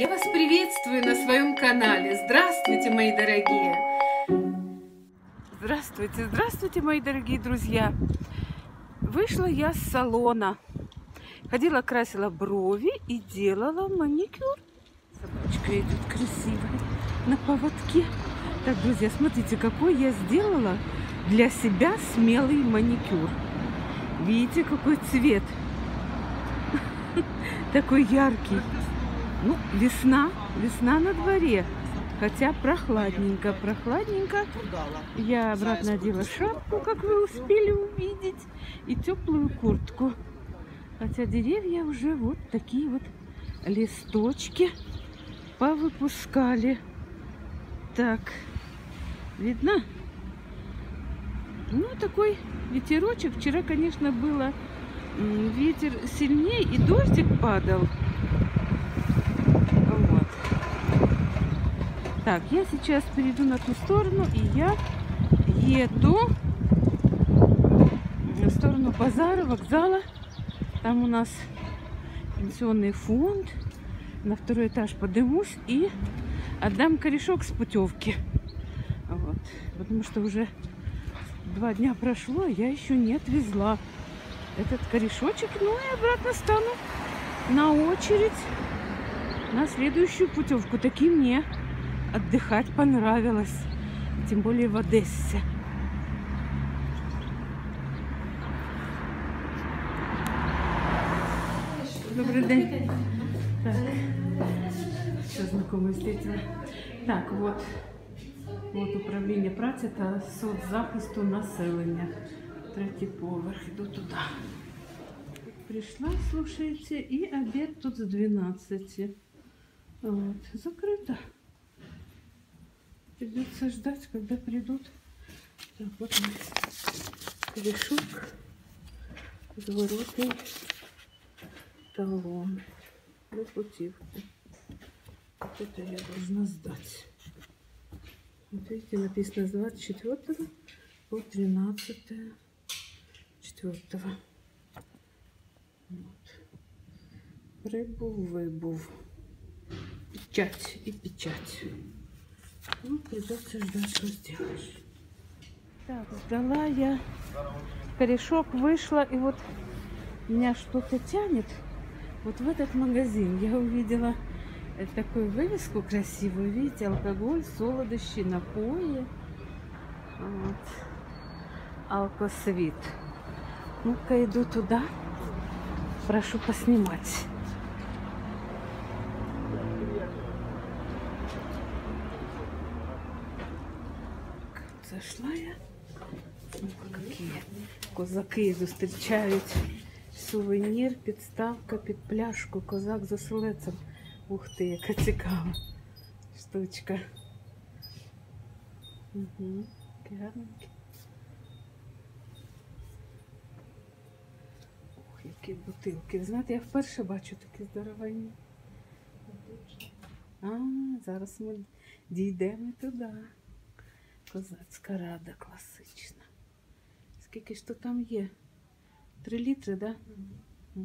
Я вас приветствую на своем канале. Здравствуйте, мои дорогие. Здравствуйте, здравствуйте, мои дорогие друзья. Вышла я с салона. Ходила, красила брови и делала маникюр. Собачка идет красивая на поводке. Так, друзья, смотрите, какой я сделала для себя смелый маникюр. Видите, какой цвет? Такой яркий. Ну, весна, весна на дворе. Хотя прохладненько, прохладненько. Я обратно одела шапку, как вы успели увидеть, и теплую куртку. Хотя деревья уже вот такие вот листочки повыпускали. Так, видно? Ну, такой ветерочек. Вчера, конечно, было ветер сильнее и дождик падал. Вот. Так, я сейчас перейду на ту сторону, и я еду в сторону базара, вокзала. Там у нас пенсионный фонд. На второй этаж поднимусь и отдам корешок с путевки. Вот. Потому что уже два дня прошло, а я еще не отвезла этот корешочек. Ну и обратно стану на очередь на следующую путевку. Таки мне отдыхать понравилось. Тем более в Одессе. Добрый день. Так. Все знакомые встретила. Так, вот. Вот управління праці та соцзахисту населення. Третій поверх. Іду туди. Пришла, слушайте, и обед тут с 12. Вот. Закрыто. Придется ждать, когда придут. Так, вот мой корешок. Заворотный талон. До путевки. Вот это я должна сдать. Вот видите, написано с 24 по 13 4. Вот. Прибув, вибув. Печать и печать. Ну, придется ждать, что сделаешь. Так, сдала я корешок, вышла, и вот меня что-то тянет вот в этот магазин. Я увидела э, такую вывеску красивую, видите, алкоголь, солодощи, напои. Вот. Алкосвит. Ну-ка, иду туда. Прошу поснимать. Козаки зустрічають. Сувенір, підставка під пляшку, козак за селецем. Ух ти, яка цікава штучка. Угу. Ох, які бутилки. Знаєте, я вперше бачу такі здоровенні. А, зараз ми дійдемо туди. Козацька рада класична. Скільки ж то там є? Три літри, так? Да?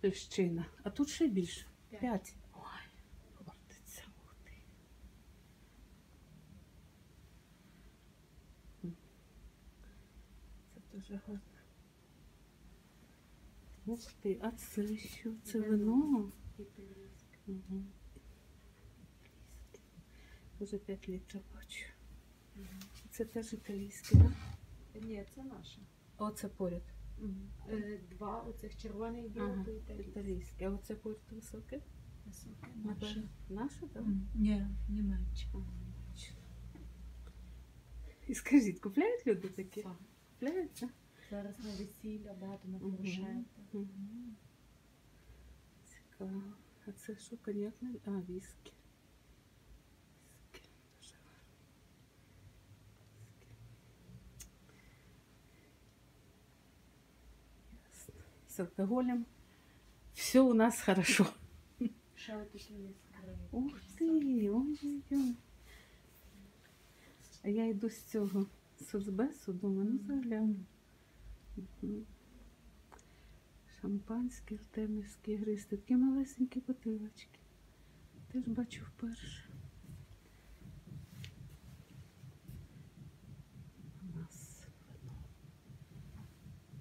Півщина. А тут ще більше. П'ять. Ой, хортиця, ух ти. Це дуже гарно. Ух ти, а це що? Це вино? Угу. Вже 5 літрів бачу. Це теж італійське, так? Да? Ні, це наше. Оце поряд. Е, Два оцих білого і італійське. А оце поряд високе? високе. Напевно. Наше, так? Ні, Німеччина. І скажіть, купляють люди такі? Так. Купляються? Зараз на весілля, багато на. Мгм. Цікаво. А це що, коньяк? А, віскі. Віскі. Дуже гарно. Віскі. Ясно. С алкоголем все у нас хорошо. Ух ти, ой-ой-ой. А я йду з цього соцбесу, думаю, ну загляну. Шампанське, артемівські гристи, такі малесенькі бутилочки. Теж бачу вперше. У нас вино.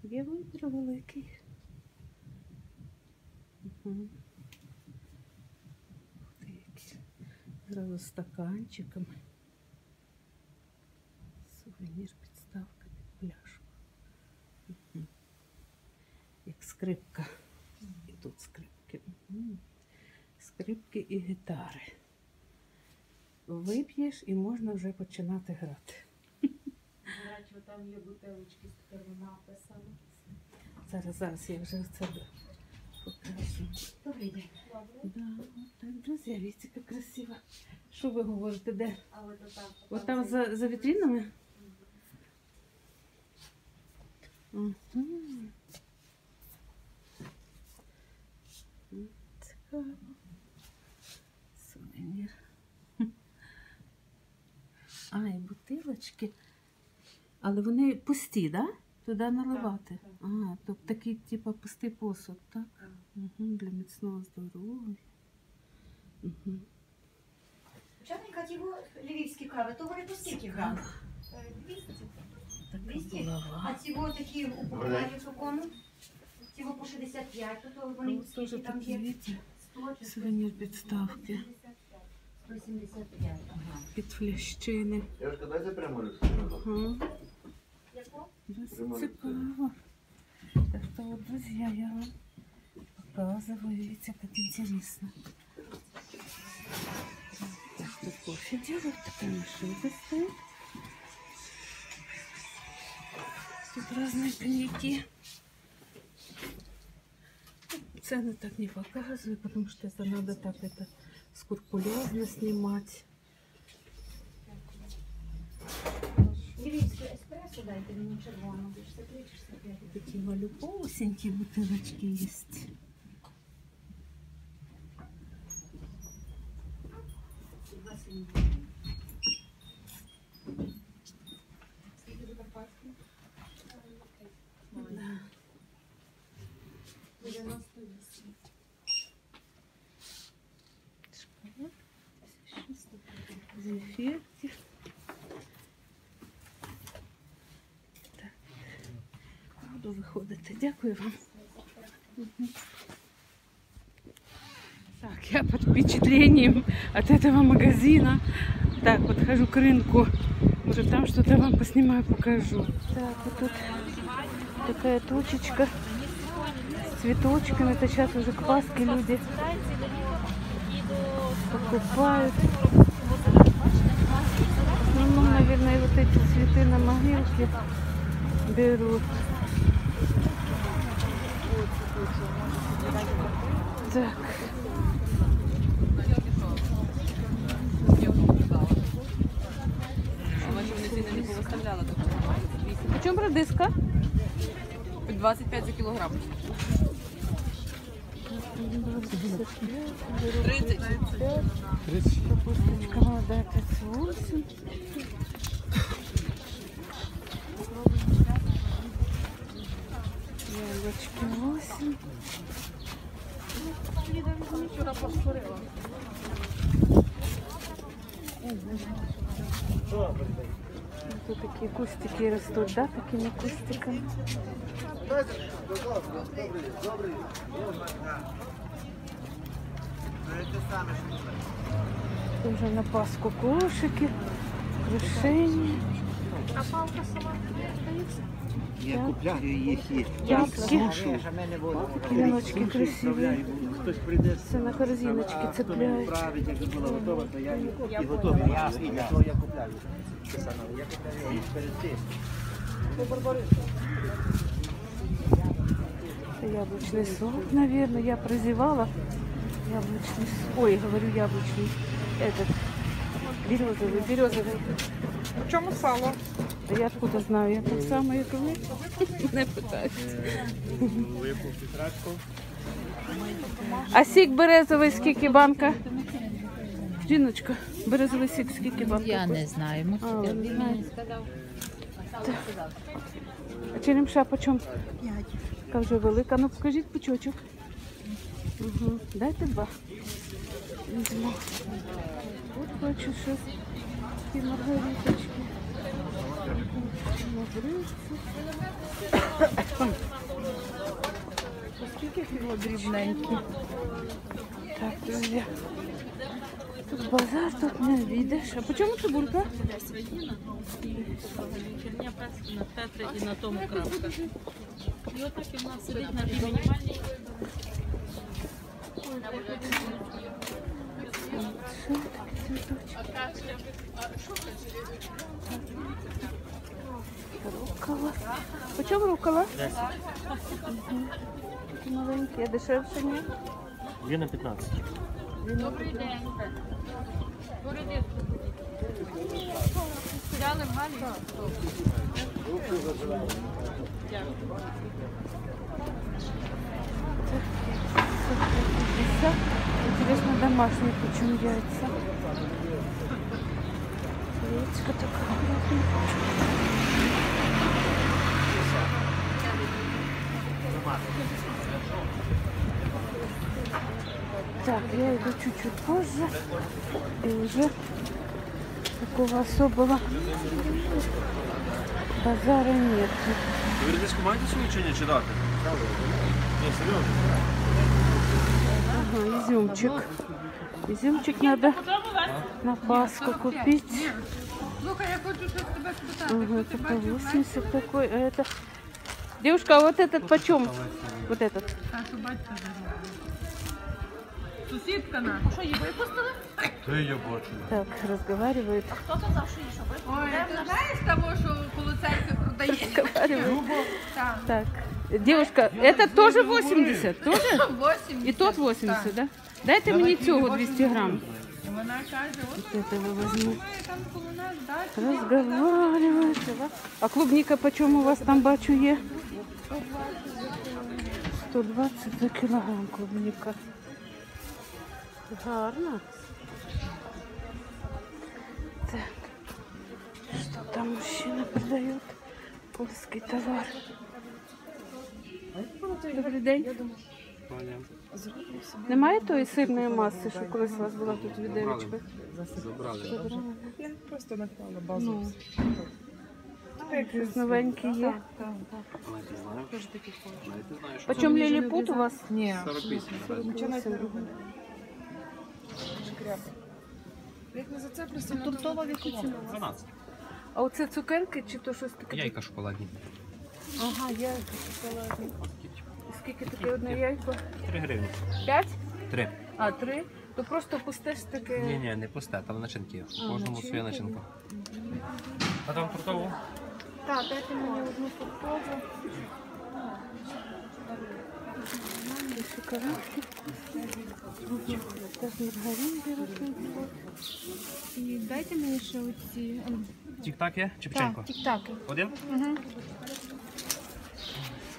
Є вибір великий. Ти. Зразу стаканчиками. Сувенір підставка під пляшку. Як скрипка. І тут скрипки. Скрипки і гітари. Вип'єш і можна вже починати грати. Там є бутилочки з такими написами. Зараз, зараз я вже це. Добрий день. Добре. Да, так, друзья, видите, как красиво. Що ви говорите, де? А от там. Там за, за вітринами? Угу. Цікаво. Сувенір. А, і бутилочки. Але вони пусті, да? Туди наливати. А, тобто такий, типу, пустий посуд, так? Так. Угу, для міцного здоров'я. Угу. Чорненька ті во- львівські кави, то вони по скільки грам? Е, 200. 200? А ці во такі у покладі в такому? Ці во по 65, то, вони Ну, скільки там є? видите, 100 чи сувенір підставки 175. Ага. під флящини. Девушка, дайте прямо Ага. Яко? Досить Цікаво. Так что вот, друзья, я вам показываю, видите, как интересно. Тут кофе делают, такая машинка стоит. Тут разные коньяки. Цены так не показываю, потому что это надо так это скрупулезно снимать. Еспресо дайте мені червону, 63 чи 65. Такие малюпусенькие бутылочки есть. Дякую вам. Так, я под впечатлением от этого магазина. Так, вот хожу к рынку. Может, там что-то вам поснимаю, покажу. Так, вот тут такая точечка с цветочками. Это сейчас уже к Пасхе люди покупают. В основном, наверное, вот эти цветы на могилке берут. Так. Бачу, вони ціни не повиставляли. тобто По чому радиска? 25 за кілограм. 30. Капусточка молодая 38. Яблочки 8. Тут такие кустики растут, да, такими кустиками. Тоже на Пасху кошики, крушение. Я купляю їх і Яблуки. сушу. Віночки красиві. Хтось прийде, Все на корзиночки а хто мені цепляють. править, як була готова, то я її і готові. І для того я купляю. Це саме, Я купляю їх перед тим. Это яблочный сок, наверное. Я прозевала. Яблочный сок. Ой, говорю яблочный. Этот. Березовый, березовый. В чому сало? Я откуда знаю? Я так само, як ви. Не питаюсь. А сік березовий скільки банка? Жіночка, березовий сік скільки банка? Я не знаю. А, ви не. Так. А черемша почем? Яка вже велика. Ну покажіть пучочок. Угу. Дайте два. Візьму. Тут бачу, що такі маргариточки. Магритці. Ой. Оскільки його дрібненькі. Так, друзі. Тут базар, тут не обійдеш. А по чому цибулька? Черня працює на тетрі і на тому крапка. І отак і в нас сидить на тій Рукава. По чому рукава? Угу. Такі Маленькі, а дешевше ні? Дві на 15. Дві на Добрий день. Бородинку. В Галі? Дякую. 50. Интересно, домашние почему яйца? Яичко такое. Так, я иду чуть-чуть позже. И уже такого особого базара нет. Ви редиску маєте свою чи ні, чи изюмчик. Изюмчик надо на Пасху купить. Слухай, я хочу щось тебе спитати. Ага, это по 80 такой, а это... Девушка, а вот этот почем? Вот этот. Так, що батька зробила. Сусідка на. Що, її випустили? Ти я бачу. Так, разговаривает. Хто казав, що її що випустили? Ой, ти знаєш того, що коло церкви продає? Разговаривает. Так. Так. Девушка, это тоже 80? Тоже? 80. И тот 80, да? Дайте мені цього 200 грамм. І Вона каже, от Вот этого возьму. ой, там коло нас дача. Разговаривает. да? А клубника почем у вас там бачу є? 120 за кілограм клубника. Гарно. Так. Что там мужчина продает? Польский товар. Добрий день. Немає тої сирної маси, що колись у вас була тут віделечка? Забрали. Я просто наклала базу. Ну, щось новеньке є. Що Почем ліліпут у вас? Ні. 48. Як не зацеплюся, ну Тунтова в яку ціну? 12. А оце цукерки чи то щось таке? Яйка шоколадні. Ага, шоколадні. Скільки таке одне яйко? 3 гривні. П'ять? 3. А, три? То просто пусте ж таке. Ні, ні, не пусте, там начинки. є. А, Кожному своя начинки. начинка. А там фруктову? Так, дайте мені одну фруктову. Шоколадки. Теж маргарин беруть. І дайте мені ще оці Тік-так є чи печенько? тік-таки. Один?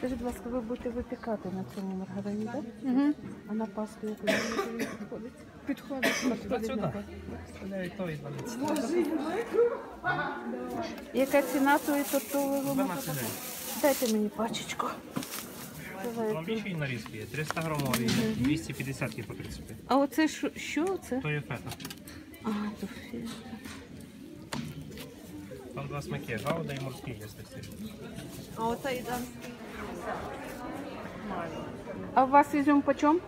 Скажіть, будь ласка, ви будете випікати на цьому маргарині, так? Угу. А на пасту яку підходить? Підходить. 21. Навіть то і 12. Яка ціна тої тортового? 12. Дайте мені пачечку. Там нарізки є. 300 грамові, 250 є по 35. А оце що? Що це? То є фета. А, то фі. Там два смаки, гауда і морський є стиль. А оце і там. А у вас ізюм почем?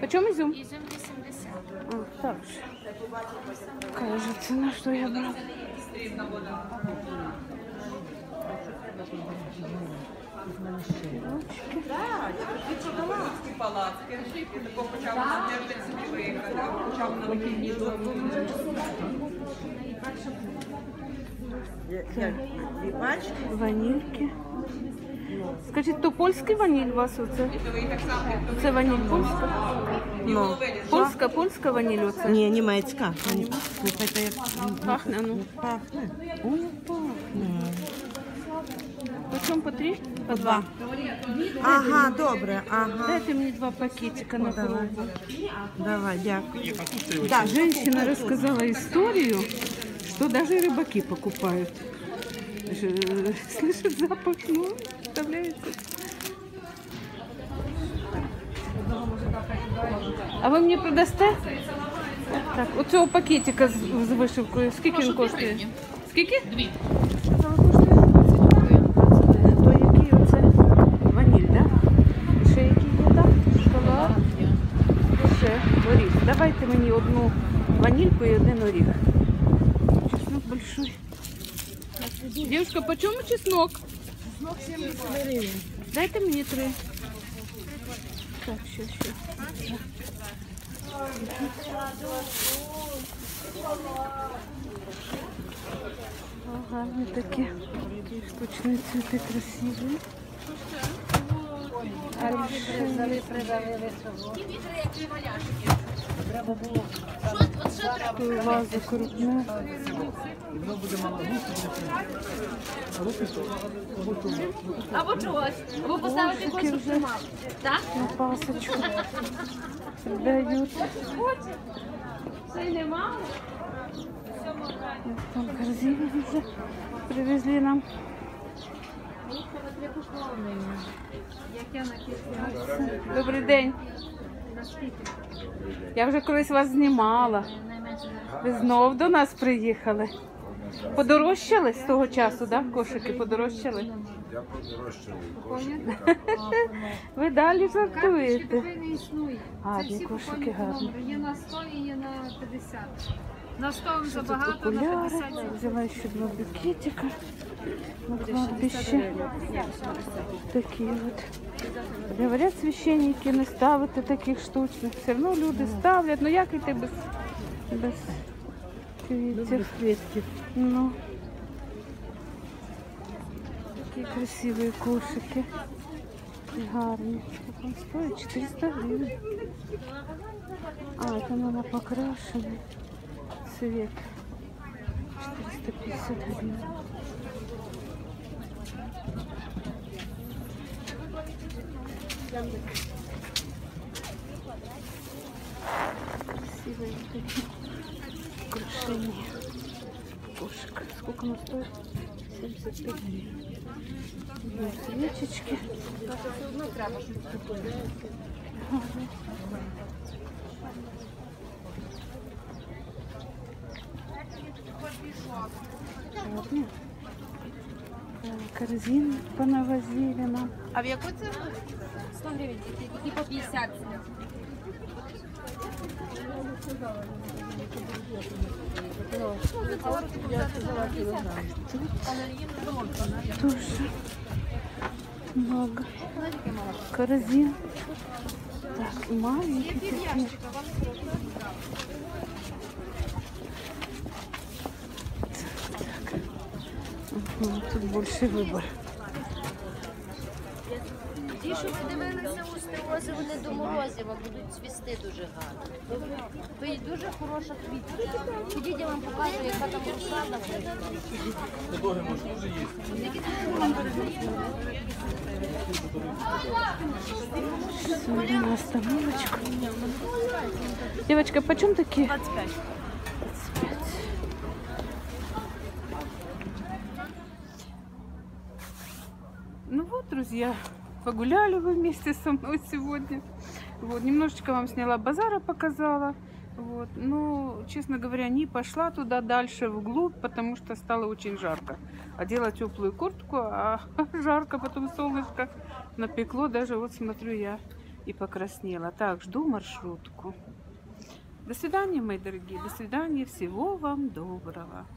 Почем ізюм? Ізюм 80. А, так же. Какая же цена, что я брал? Ванільки. Скажіть, то польський ваніль у вас оце? Це ваніль польська? Ну, Польська, польська ваніль оце? ні, німецька. Слухайте, як Пахне, а ну. пахне. Ой, як пахне. По чому по три? По два. Ага, добре, ага. Дайте мне два пакетика на Давай. пробу. Давай, дякую. Да, женщина рассказала историю, что даже рыбаки покупают. Ж- Слышит запах, ну, представляете? Одного може дати А ви мені продасте? Так, оцього пакетика з, з вишивкою. Скільки він коштує? Скільки? Дві. одну ванильку і один оріх. Чеснок большой. Девушка, по чому чеснок? Чеснок 70 гривень. Дайте мені три. Так, що, що. О, гарні такі штучні цвіти красиві. Треба було таку вазу крупну. Воно буде мало густо. Або чогось. Або поставити когось, щоб тримав. Так? На пасочку. Дають. Це не мало. Там корзини вже привезли нам. Добрий день. Я вже колись вас знімала. Ви знов до нас приїхали. Подорожчали з того часу, так? Да? Кошики подорожчали. Я подорожчав. Ви далі жартуєте. Такої не існує. Це Гарні всі кошики, гарні. Є на 100 і є на 50. На 100 вам Тут забагато, на окуляри. 50 Взяла ще два букетика. На кладбище. Такі от. Говорять, священники не ставити таких штучних. Все одно люди ставлять. Ну як іти без, без квітів? Ну. Такі красиві кошики. І гарні. Сколько он стоит? 400 гривен. А, это надо покрашенный цвет. 450 гривен. Красивые такие украшения. Кошек. Сколько оно стоит? 75 гривен. Свечечки. Ладно. Так, Корзин понавозили нам. А в яку це? 100 гривень, і по 50. Тоже много. Корзин. Так, маленькие такие. Так. Ага, тут больше выбор. Ті, що ви дивилися у стерози, вони до морозива будуть цвісти дуже гарно. Ви дуже хороша квітка. Ходіть, я вам покажу, яка там розсада. Смотрим на остановочку. Девочка, почем такие? 25. 25. Ну вот, друзья, погуляли вы вместе со мной сегодня. Вот, немножечко вам сняла базара, показала. Вот, но, честно говоря, не пошла туда дальше вглубь, потому что стало очень жарко. Одела теплую куртку, а жарко, потом солнышко напекло. Даже вот смотрю я и покраснела. Так, жду маршрутку. До свидания, мои дорогие. До свидания. Всего вам доброго.